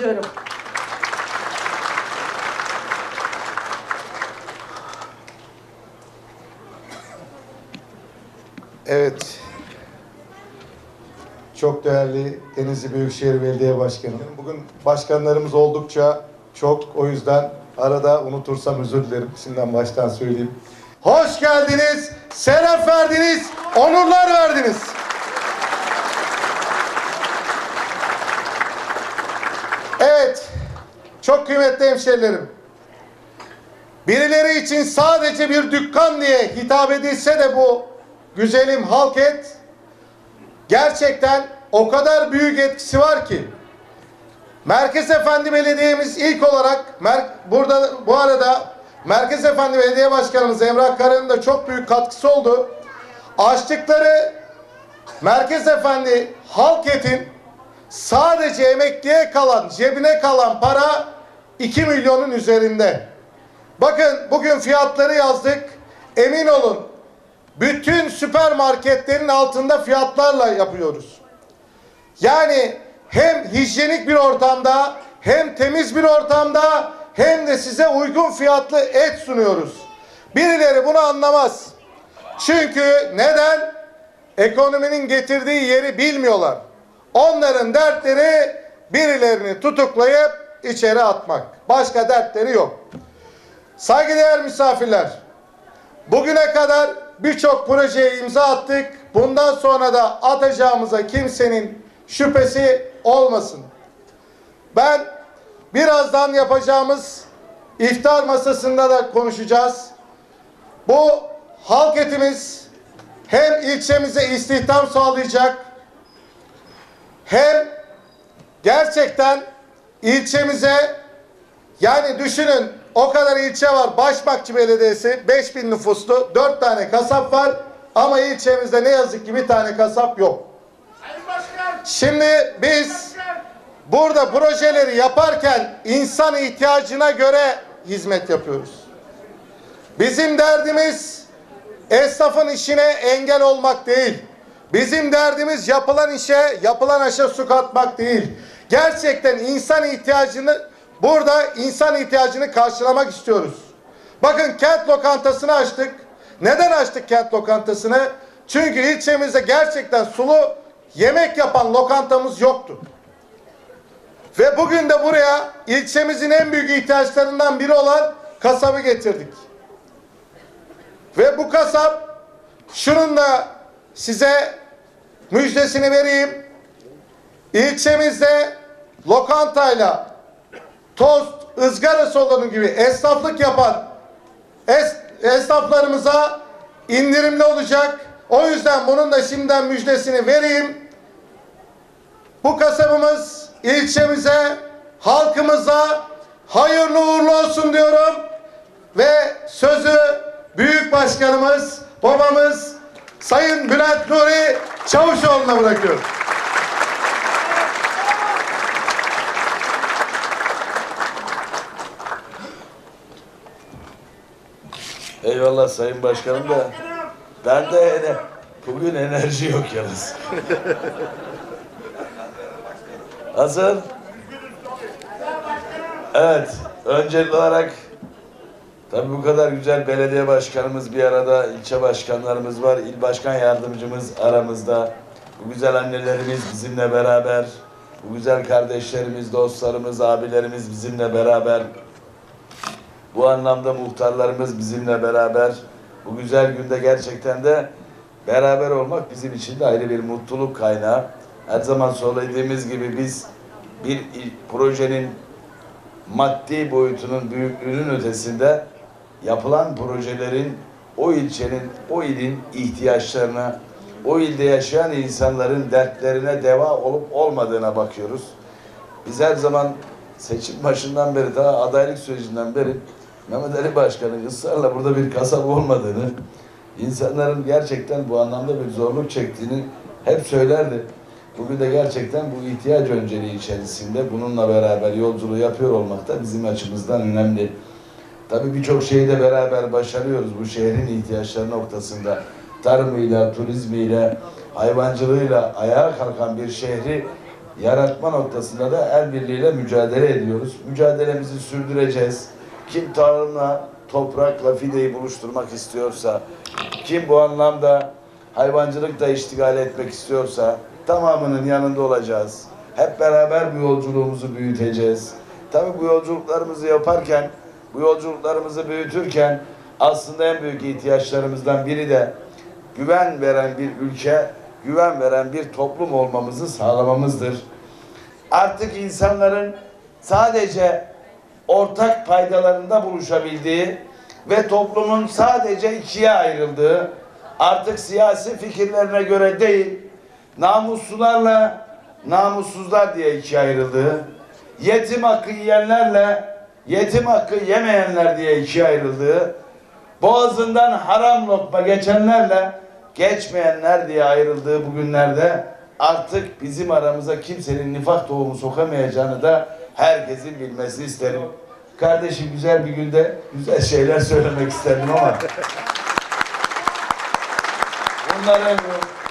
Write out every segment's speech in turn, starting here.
ediyorum. Evet. Çok değerli Denizli Büyükşehir Belediye Başkanı. Bugün başkanlarımız oldukça çok. O yüzden arada unutursam özür dilerim. Şimdiden baştan söyleyeyim. Hoş geldiniz, şeref verdiniz, onurlar verdiniz. Evet, çok kıymetli hemşerilerim. Birileri için sadece bir dükkan diye hitap edilse de bu güzelim halk et gerçekten o kadar büyük etkisi var ki Merkez Efendi Belediye'miz ilk olarak burada bu arada Merkez Efendi Belediye Başkanımız Emrah Kara'nın da çok büyük katkısı oldu. Açtıkları Merkez Efendi halk etin sadece emekliye kalan, cebine kalan para 2 milyonun üzerinde. Bakın bugün fiyatları yazdık. Emin olun bütün süpermarketlerin altında fiyatlarla yapıyoruz. Yani hem hijyenik bir ortamda hem temiz bir ortamda hem de size uygun fiyatlı et sunuyoruz. Birileri bunu anlamaz. Çünkü neden? Ekonominin getirdiği yeri bilmiyorlar. Onların dertleri birilerini tutuklayıp içeri atmak. Başka dertleri yok. Saygıdeğer misafirler, bugüne kadar birçok projeye imza attık. Bundan sonra da atacağımıza kimsenin şüphesi olmasın. Ben birazdan yapacağımız iftar masasında da konuşacağız. Bu halk etimiz hem ilçemize istihdam sağlayacak hem gerçekten ilçemize yani düşünün o kadar ilçe var. Başbakçı Belediyesi 5000 nüfuslu 4 tane kasap var ama ilçemizde ne yazık ki bir tane kasap yok. Şimdi biz burada projeleri yaparken insan ihtiyacına göre hizmet yapıyoruz. Bizim derdimiz esnafın işine engel olmak değil. Bizim derdimiz yapılan işe, yapılan aşa su katmak değil. Gerçekten insan ihtiyacını burada insan ihtiyacını karşılamak istiyoruz. Bakın kent lokantasını açtık. Neden açtık kent lokantasını? Çünkü ilçemizde gerçekten sulu yemek yapan lokantamız yoktu. Ve bugün de buraya ilçemizin en büyük ihtiyaçlarından biri olan kasabı getirdik. Ve bu kasap şunun da size müjdesini vereyim. İlçemizde lokantayla tost, ızgara salonu gibi esnaflık yapan es, esnaflarımıza indirimli olacak. O yüzden bunun da şimdiden müjdesini vereyim. Bu kasabımız ilçemize, halkımıza hayırlı uğurlu olsun diyorum. Ve sözü Büyük Başkanımız, babamız Sayın Bülent Nuri Çavuşoğlu'na bırakıyorum. Eyvallah Sayın Başkanım da ben de ene- bugün enerji yok yalnız. Hazır? Evet, öncelikli olarak tabii bu kadar güzel belediye başkanımız bir arada, ilçe başkanlarımız var, il başkan yardımcımız aramızda. Bu güzel annelerimiz bizimle beraber, bu güzel kardeşlerimiz, dostlarımız, abilerimiz bizimle beraber. Bu anlamda muhtarlarımız bizimle beraber. Bu güzel günde gerçekten de beraber olmak bizim için de ayrı bir mutluluk kaynağı. Her zaman söylediğimiz gibi biz bir projenin maddi boyutunun büyüklüğünün ötesinde yapılan projelerin o ilçenin, o ilin ihtiyaçlarına, o ilde yaşayan insanların dertlerine deva olup olmadığına bakıyoruz. Biz her zaman seçim başından beri, daha adaylık sürecinden beri Mehmet Ali Başkan'ın ısrarla burada bir kasaba olmadığını, insanların gerçekten bu anlamda bir zorluk çektiğini hep söylerdi. Bugün de gerçekten bu ihtiyaç önceliği içerisinde bununla beraber yolculuğu yapıyor olmak da bizim açımızdan önemli. Tabii birçok şeyi de beraber başarıyoruz bu şehrin ihtiyaçları noktasında. Tarımıyla, turizmiyle, hayvancılığıyla ayağa kalkan bir şehri yaratma noktasında da el birliğiyle mücadele ediyoruz. Mücadelemizi sürdüreceğiz. Kim tarımla, toprakla, fideyi buluşturmak istiyorsa, kim bu anlamda hayvancılıkla iştigal etmek istiyorsa tamamının yanında olacağız. Hep beraber bu yolculuğumuzu büyüteceğiz. Tabii bu yolculuklarımızı yaparken, bu yolculuklarımızı büyütürken aslında en büyük ihtiyaçlarımızdan biri de güven veren bir ülke, güven veren bir toplum olmamızı sağlamamızdır. Artık insanların sadece ortak paydalarında buluşabildiği ve toplumun sadece ikiye ayrıldığı, artık siyasi fikirlerine göre değil, namuslularla namussuzlar diye ikiye ayrıldığı, yetim hakkı yiyenlerle yetim hakkı yemeyenler diye ikiye ayrıldığı, boğazından haram lokma geçenlerle geçmeyenler diye ayrıldığı bugünlerde artık bizim aramıza kimsenin nifak tohumu sokamayacağını da herkesin bilmesini isterim. Kardeşim güzel bir günde güzel şeyler söylemek isterdim ama bunları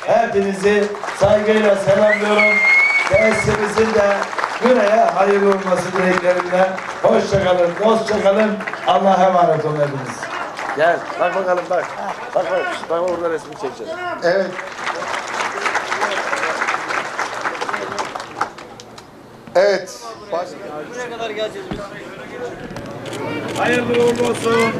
hepinizi saygıyla selamlıyorum. Tesisimizin de güneye hayırlı olması dileklerimle. Hoşça kalın, dostça kalın. Allah'a emanet olun hepiniz. Gel bak bakalım bak. Bak bak bak orada resmi çekeceğiz. Evet. Evet. Hayırlı uğurlu olsun.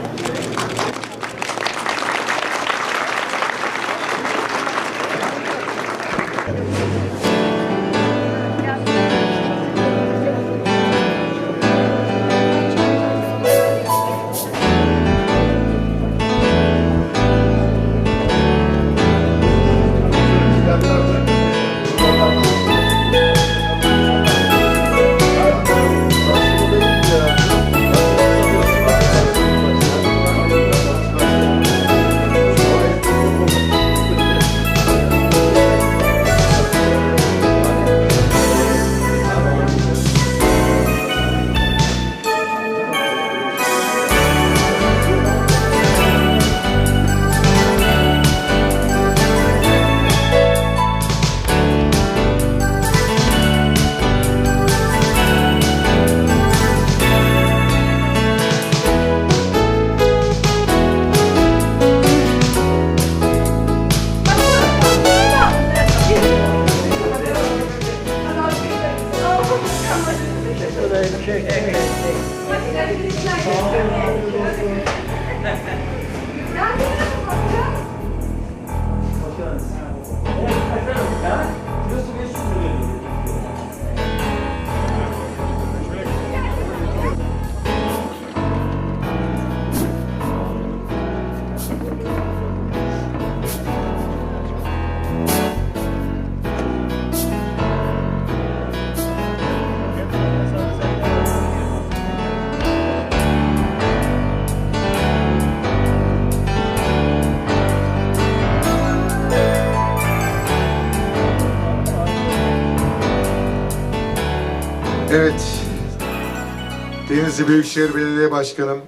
Denizli Büyükşehir Belediye Başkanım,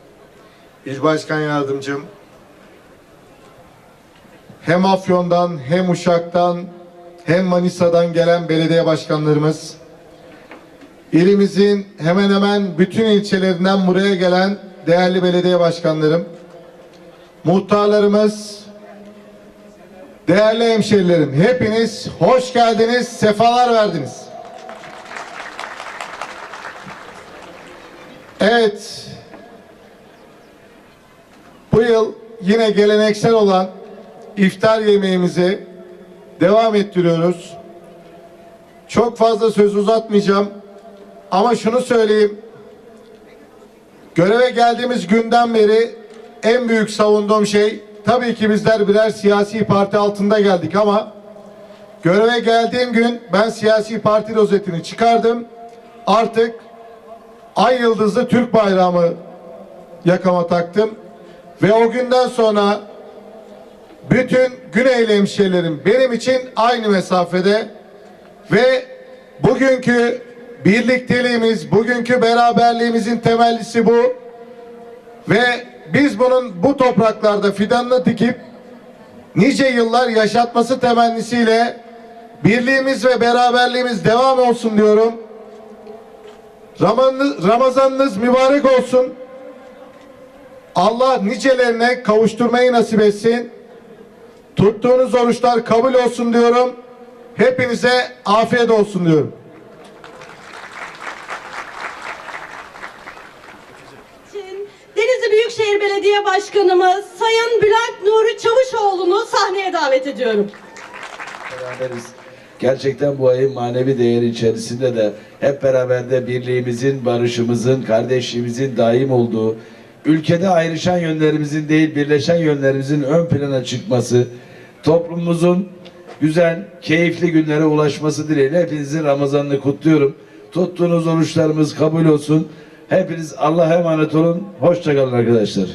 İl Başkan Yardımcım, hem Afyon'dan hem Uşak'tan hem Manisa'dan gelen belediye başkanlarımız, ilimizin hemen hemen bütün ilçelerinden buraya gelen değerli belediye başkanlarım, muhtarlarımız, değerli hemşerilerim, hepiniz hoş geldiniz, sefalar verdiniz. Evet. Bu yıl yine geleneksel olan iftar yemeğimizi devam ettiriyoruz. Çok fazla söz uzatmayacağım. Ama şunu söyleyeyim. Göreve geldiğimiz günden beri en büyük savunduğum şey tabii ki bizler birer siyasi parti altında geldik ama göreve geldiğim gün ben siyasi parti rozetini çıkardım. Artık ay yıldızlı Türk bayrağımı yakama taktım. Ve o günden sonra bütün Güneyli hemşehrilerim benim için aynı mesafede ve bugünkü birlikteliğimiz, bugünkü beraberliğimizin temellisi bu. Ve biz bunun bu topraklarda fidanını dikip nice yıllar yaşatması temennisiyle birliğimiz ve beraberliğimiz devam olsun diyorum. Ramazanınız, Ramazanınız mübarek olsun. Allah nicelerine kavuşturmayı nasip etsin. Tuttuğunuz oruçlar kabul olsun diyorum. Hepinize afiyet olsun diyorum. Denizli Büyükşehir Belediye Başkanımız Sayın Bülent Nuri Çavuşoğlu'nu sahneye davet ediyorum. beraberiz. Gerçekten bu ayın manevi değeri içerisinde de hep beraber de birliğimizin, barışımızın, kardeşliğimizin daim olduğu, ülkede ayrışan yönlerimizin değil birleşen yönlerimizin ön plana çıkması, toplumumuzun güzel, keyifli günlere ulaşması dileğiyle hepinizin Ramazanını kutluyorum. Tuttuğunuz oruçlarımız kabul olsun. Hepiniz Allah'a emanet olun. Hoşçakalın arkadaşlar.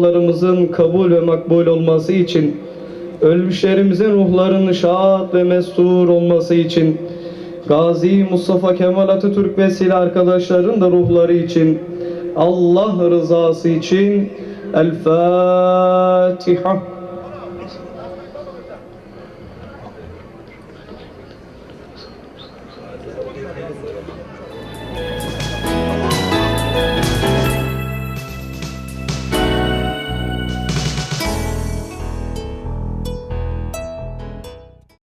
Dualarımızın kabul ve makbul olması için ölmüşlerimizin ruhlarının şad ve mestur olması için Gazi Mustafa Kemal Atatürk ve silah arkadaşların da ruhları için Allah rızası için El Fatiha